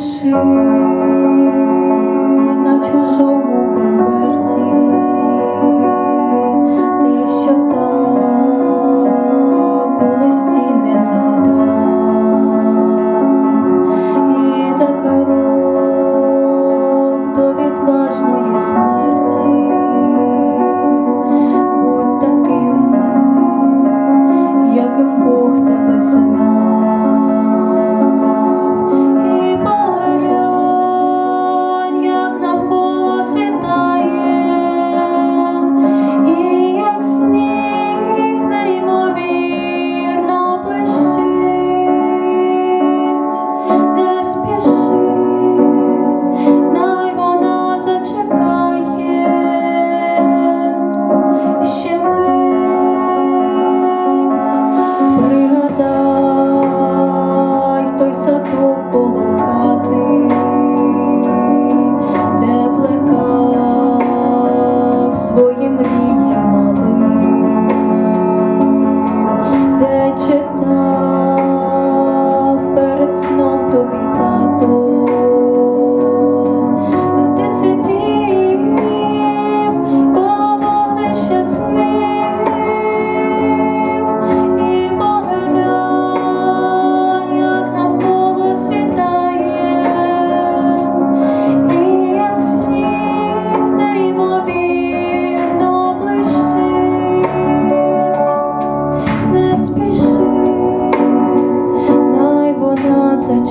лежи на чужому конверті, ти що так у листі не згадав. І за крок до відважної смерті, будь таким, яким Бог тебе знає.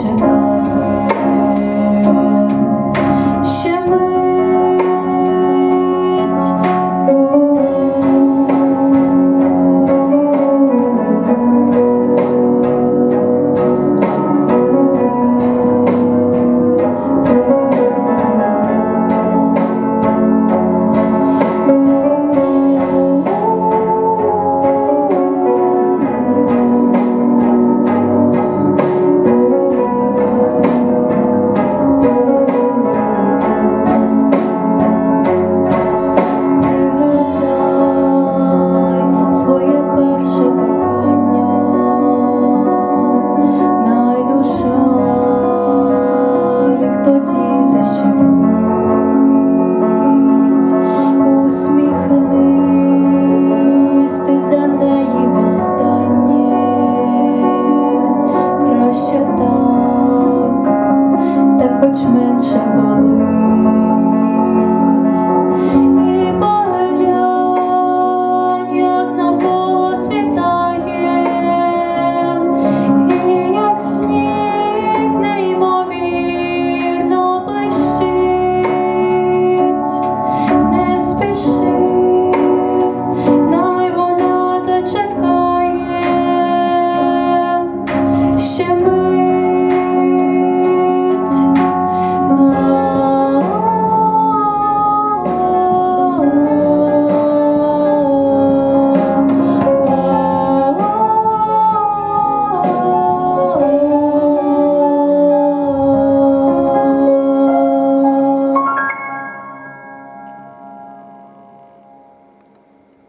czego